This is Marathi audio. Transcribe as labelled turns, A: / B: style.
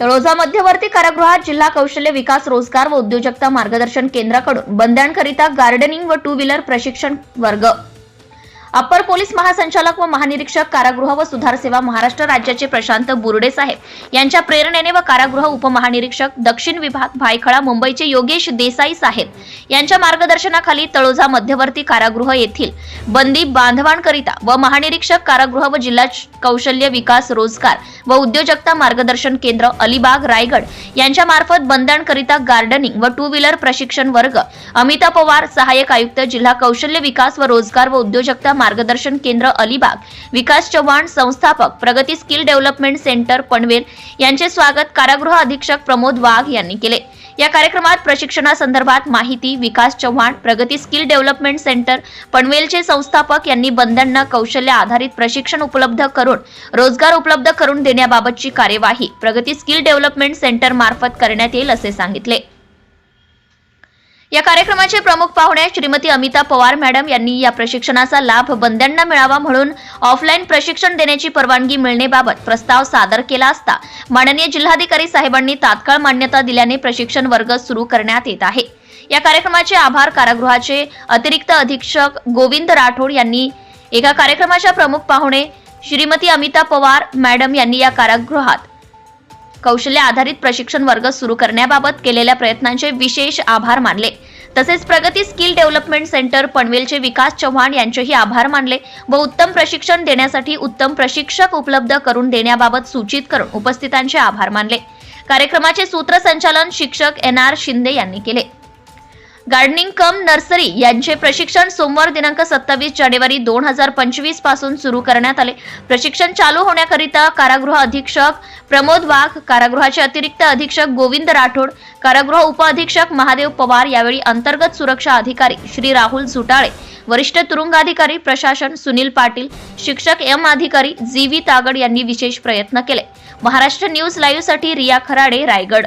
A: तळोजा मध्यवर्ती कारागृहात जिल्हा कौशल्य विकास रोजगार व उद्योजकता मार्गदर्शन केंद्राकडून बंद्यांकरिता गार्डनिंग व टू व्हीलर प्रशिक्षण वर्ग. अप्पर पोलीस महासंचालक व महानिरीक्षक कारागृह व सुधार सेवा महाराष्ट्र राज्याचे प्रशांत बुर्डे साहेब यांच्या प्रेरणेने व कारागृह उपमहानिरीक्षक दक्षिण विभाग भायखळा मुंबईचे योगेश देसाई साहेब यांच्या मार्गदर्शनाखाली तळोजा मध्यवर्ती कारागृह येथील बंदी बांधवांकरिता व महानिरीक्षक कारागृह व जिल्हा कौशल्य विकास रोजगार व उद्योजकता मार्गदर्शन केंद्र अलिबाग रायगड यांच्या मार्फत बंधांकरिता गार्डनिंग व टू व्हीलर प्रशिक्षण वर्ग. अमिता पवार सहाय्यक आयुक्त जिल्हा कौशल्य विकास व रोजगार व उद्योजकता मार्गदर्शन केंद्र अलिबाग. विकास चव्हाण संस्थापक प्रगती स्किल डेव्हलपमेंट सेंटर पनवेल यांचे स्वागत कारागृह अधीक्षक प्रमोद वाघ यांनी केले. या कार्यक्रमात प्रशिक्षणासंदर्भात माहिती विकास चव्हाण प्रगती स्किल डेव्हलपमेंट सेंटर पनवेलचे संस्थापक यांनी बंधांना कौशल्य आधारित प्रशिक्षण उपलब्ध करून रोजगार उपलब्ध करून देण्याबाबतची कार्यवाही प्रगती स्किल डेव्हलपमेंट सेंटर मार्फत करण्यात येईल असे सांगितले. या कार्यक्रमाचे प्रमुख पाहुणे श्रीमती अमिता पवार मॅडम यांनी या प्रशिक्षणाचा लाभ बंद्यांना मिळावा म्हणून ऑफलाईन प्रशिक्षण देण्याची परवानगी मिळण्याबाबत प्रस्ताव सादर केला असता माननीय जिल्हाधिकारी साहेबांनी तात्काळ मान्यता दिल्याने प्रशिक्षण वर्ग सुरू करण्यात येत आहे. या कार्यक्रमाचे आभार कारागृहाचे अतिरिक्त अधीक्षक गोविंद राठोड यांनी एका कार्यक्रमाच्या प्रमुख पाहुणे श्रीमती अमिता पवार मॅडम यांनी या कारागृहात. कौशल्य आधारित प्रशिक्षण वर्ग सुरू करण्याबाबत केलेल्या प्रयत्नांचे विशेष आभार मानले. तसेच प्रगती स्किल डेव्हलपमेंट सेंटर पनवेलचे विकास चव्हाण यांचेही आभार मानले व उत्तम प्रशिक्षण देण्यासाठी उत्तम प्रशिक्षक उपलब्ध करून देण्याबाबत सूचित करून उपस्थितांचे आभार मानले. कार्यक्रमाचे सूत्रसंचालन शिक्षक एन आर शिंदे यांनी केले. गार्डनिंग कम नर्सरी यांचे प्रशिक्षण सोमवार दिनांक सत्तावीस जानेवारी दोन हजार पंचवीसपासून सुरू करण्यात आले. प्रशिक्षण चालू होण्याकरिता कारागृह अधीक्षक प्रमोद वाघ कारागृहाचे अतिरिक्त अधीक्षक गोविंद राठोड कारागृह उपअधीक्षक महादेव पवार यावेळी अंतर्गत सुरक्षा अधिकारी श्री राहुल झुटाळे वरिष्ठ तुरुंगाधिकारी प्रशासन सुनील पाटील शिक्षक एम अधिकारी जी व्ही तागड यांनी विशेष प्रयत्न केले. Maharashtra news लाईव्हसाठी Riya Kharade Raigad.